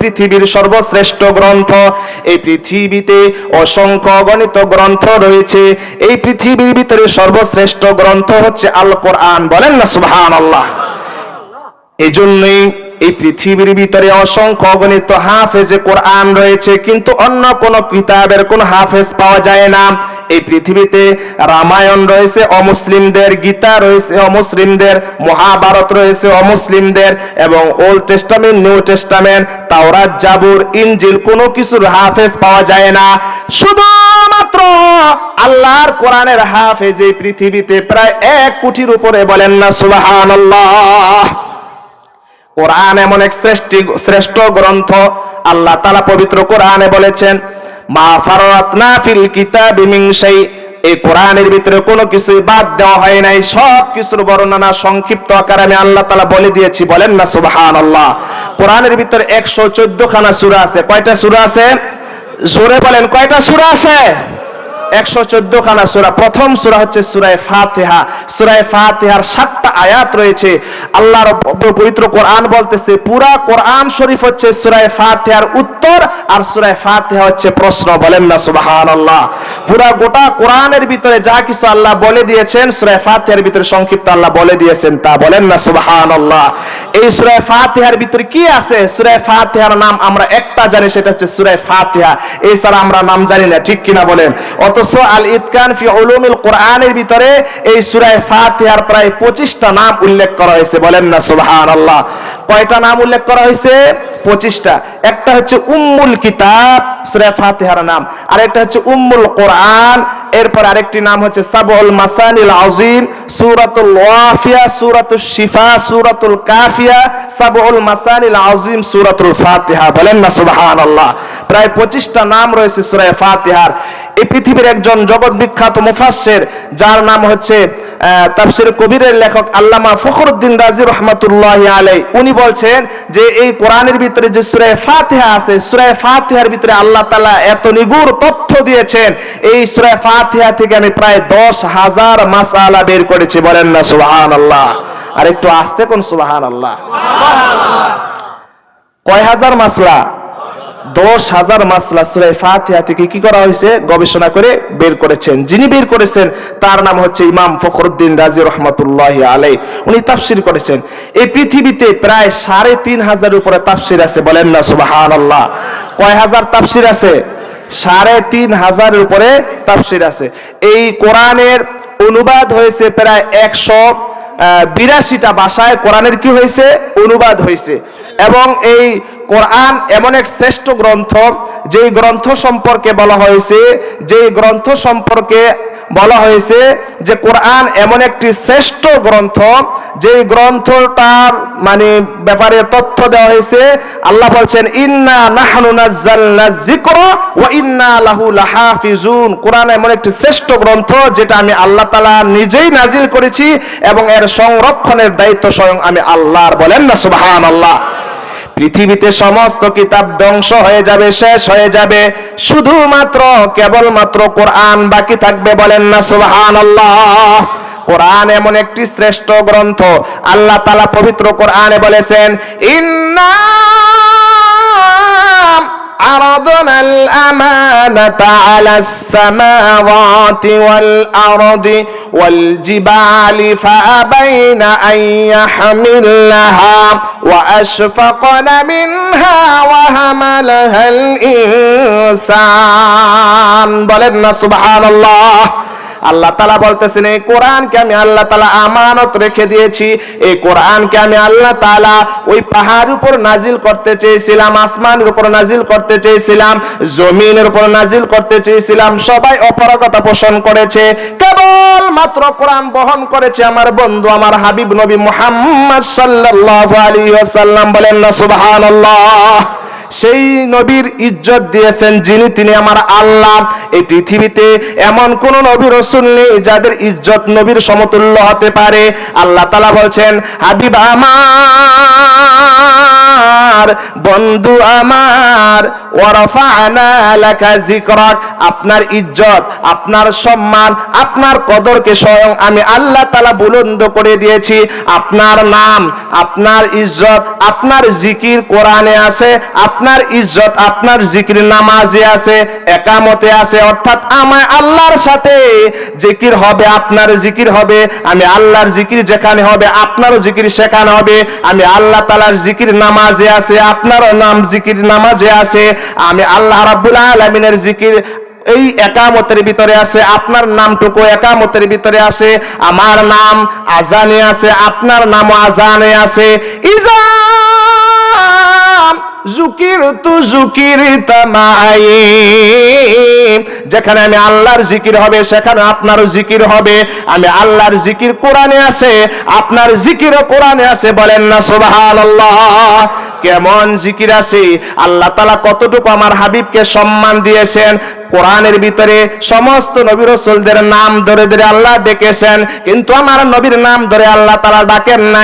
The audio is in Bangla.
পৃথিবীর সর্বশ্রেষ্ঠ গ্রন্থ। এই পৃথিবীতে অসংখ্য গণিত গ্রন্থ রয়েছে। এই পৃথিবীর ভিতরে সর্বশ্রেষ্ঠ গ্রন্থ হচ্ছে আল কোরআন বলেন না, সুবহানাল্লাহ। আল্লাহ এই জন্যই এই পৃথিবীর ভিতরে অসংখ্য অগণিত হাফেজে কোরআন রয়েছে, কিন্তু অন্য কোন কিতাবের কোন হাফেজ পাওয়া যায় না। এই পৃথিবীতে রামায়ণ রয়েছে, অমুসলিমদের গীতা রয়েছে, অমুসলিমদের মহাভারত রয়েছে, অমুসলিমদের এবং ওল্ড টেস্টামেন্ট নিউ টেস্টামেন্ট তাওরাত জাবুর ইনজিল কোনো কিছুর হাফেজ পাওয়া যায় না। শুধুমাত্র আল্লাহর কোরআনের হাফেজ এই পৃথিবীতে প্রায় এক কোটির উপরে বলেন না, সুবহানাল্লাহ। কোরআন এমন এক শ্রেষ্ঠ শ্রেষ্ঠ গ্রন্থ। আল্লাহ তালা পবিত্র কোরআনে বলেছেন, মা ফারাতনা ফিল কিতাবি মিন শাই এই কোরআনের ভিতরে কোনো কিছুই বাদ দেওয়া হয় নাই, সব কিছুর বর্ণনা সংক্ষিপ্ত আকারে আমি আল্লাহ তালা বলে দিয়েছি। বলেন না, সুবহানাল্লাহ। কোরআনের ভিতরে একশো চোদ্দ খানা সূরা আছে। কয়টা সূরা আছে? জোরে বলেন, কয়টা সূরা আছে? একশো চোদ্দ খানা সুরা। প্রথম সুরা হচ্ছে সুরায় ফাতেহা। সুরায় ফাতেহার সাতটা আয়াত রয়েছে। আল্লাহর পবিত্র কোরআন বলতেছে, পুরা কোরআন শরীফ হচ্ছে সুরায় ফাতেহার উত্তর আর সুরায় ফাতেহা হচ্ছে প্রশ্ন। বলেন না সুবাহ আল্লাহ পুরা গোটা কোরআনের ভিতরে যা কিছু আল্লাহ বলে দিয়েছেন সুরায় ফাতেহার ভিতরে সংক্ষিপ্ত আল্লাহ বলে দিয়েছেন, তা বলেন না সুবাহান আল্লাহ এই সুরায় ফাতেহার ভিতরে কি আছে? সুরায় ফাতেহার নাম আমরা একটা জানি, সেটা হচ্ছে সুরায় ফাতিহা। এই এছাড়া আমরা নাম জানি না, ঠিক কিনা বলেন? অথচ আল ইতকান ফি উলুমিল কোরআনের ভিতরে এই সুরায় ফাতিহার প্রায় 25টা নাম উল্লেখ করা হয়েছে, বলেন না, সুবহানাল্লাহ। কয়টা নাম উল্লেখ করা হয়েছে? 25টা একটা হচ্ছে উম্মুল কিতাব, সূরা ফাতিহার নাম। আরেকটা হচ্ছে উম্মুল কোরআন। এরপর আরেকটি নাম হচ্ছে সাবুল মাসানিল আযীম, সূরাতুল ওয়াফিয়া সূরাতুল শিফা, সূরাতুল কাফিয়া সাবুল মাসানিল আযীম, সূরাতুল ফাতিহা। বলেন না সুবহানাল্লাহ। প্রায় 25টা নাম রয়েছে সূরা ফাতিহার। এই পৃথিবীর একজন জগৎ বিখ্যাত মুফাসসির, যার নাম হচ্ছে তাফসির কবিরের লেখক আল্লামা ফখরুদ্দিন রাজি রহমাতুল্লাহ আলাই উনি বলছেন যে এই কোরআনের ভিতরে যে সূরা ফাতিহা আছে, সূরা ফাতিহার ভিতরে আল্লাহ তাআলা এত নিগুড় তথ্য দিয়েছেন। এই সূরা ফাতেহা থেকে আমি প্রায় দশ হাজার মাসালা বের করেছি। বলেন না, সুবহানাল্লাহ। আর একটু আসতে কোন সুবাহান আল্লাহ কয় হাজার মাসলা? দশ হাজার মাসলা সুরাই ফাতিহা থেকে কি করা হয়েছে? গবেষণা করে বের করেছেন। যিনি বের করেছেন, তার নাম হচ্ছে ইমাম ফখরুদ্দিন রাজি রহমতুল্লাহ আলাই উনি তাফসির করেছেন। এই পৃথিবীতে প্রায় সাড়ে তিন হাজার উপরে তাফসির আছে, বলেন না সুবাহান আল্লাহ কয় হাজার তাফসির আছে? সাড়ে তিন হাজারের উপরে তাফসির আছে। এই কোরআনের অনুবাদ হয়েছে প্রায় একশো বিরাশিটা ভাষায়। কোরআনের কি হয়েছে? অনুবাদ হয়েছে। এবং এই কোরআন এমন এক শ্রেষ্ঠ গ্রন্থ, যেই গ্রন্থ সম্পর্কে বলা হয়েছে, যেই গ্রন্থ সম্পর্কে বলা হয়েছে যে কোরআন এমন একটি শ্রেষ্ঠ গ্রন্থ, যেই গ্রন্থটার মানে ব্যাপারে তথ্য দেওয়া হয়েছে, আল্লাহ বলছেন, ইন্না লাহাফিজুন। কোরআন এমন একটি শ্রেষ্ঠ গ্রন্থ, যেটা আমি আল্লাহ তাআলা নিজেই নাজিল করেছি এবং এর সংরক্ষণের দায়িত্ব স্বয়ং আমি আল্লাহর বলেন না, সুবহানাল্লাহ। পৃথিবীতে সমস্ত কিতাব ধ্বংস হয়ে যাবে, শেষ হয়ে যাবে। শুধুমাত্র, কেবলমাত্র কোরআন বাকি থাকবে বলেন না, সুবহানাল্লাহ। কোরআন এমন একটি শ্রেষ্ঠ গ্রন্থ। আল্লাহ তাআলা পবিত্র কোরআনে বলেছেন, ইন্না عرضنا الأمانة على السماوات والأرض والجبال فأبين أن يحملنها وأشفقن منها وهملها الإنسان. بلدنا سبحان الله. আল্লাহ তালা বলতেছেন, এই কোরআনকে আমি আল্লাহ তালা আমানত রেখে দিয়েছি। এই কোরআনকে আমি আল্লাহ তালা ওই পাহাড় উপর নাজিল করতে চেয়েছিলাম, আসমানের উপর নাজিল করতে চেয়েছিলাম, জমিনের উপর নাজিল করতে চেয়েছিলাম। সবাই অপারগতা পোষণ করেছে। কেবল মাত্র কোরআন বহন করেছে আমার বন্ধু, আমার হাবিব নবী মোহাম্মদ সাল্লাল্লাহু আলাইহি ওয়াসাল্লাম। বলেন না, সুবহানাল্লাহ। সেই নবীর ইজ্জত দিয়েছেন যিনি, তিনি আমার আল্লাহ। এই পৃথিবীতে এমন কোন নবীর রসুল নেই যাদের ইজ্জত নবীর সমতুল্য হতে পারে। আল্লাহ তালা বলছেন, হাবিব আমার আমার, বন্ধু আমার আপনার ইজ্জত, আপনার সম্মান, আপনার কদরকে স্বয়ং আমি আল্লাহ তাআলা বুলন্দ করে দিয়েছি। আপনার নাম, আপনার ইজ্জত, আপনার জিকির কোরআনে আছে, আপনার ইজ্জত, আপনার জিকির নামাজে আছে, একামতে আছে। অর্থাৎ আমার আল্লাহর সাথে জিকির হবে, আপনার জিকির হবে, আমি আল্লাহর জিকির যেখানে হবে, আপনারও জিকির সেখানে হবে, আমি আল্লাহ তালার জিকির নামাজে আছে, আপনারও নাম জিকির নামাজে আছে, আমি আল্লাহ রাব্বুল আলামিনের জিকির এই একামতের ভিতরে আছে, আপনার নামটুকু একামতের ভিতরে আছে, আমার নাম আজানে আছে, আপনার নাম আজানে আছে। ইজাম জুকির তু জুকির তামাই। যেখানে আমি আল্লাহর জিকির হবে, সেখানে আপনার জিকির হবে। আমি আল্লাহর জিকির কোরআনে আছে, আপনার জিকিরও কোরআনে আছে, বলেন না সুবহানাল্লাহ। কেমন জিকির আছে? আল্লাহ তালা কতটুকু আমার হাবিবকে সম্মান দিয়েছেন? কোরআনের ভিতরে সমস্ত নবী রসুলদের নাম ধরে ধরে আল্লাহ ডেকেছেন, কিন্তু আমার নবীর নাম ধরে আল্লাহ তালা ডাকেন না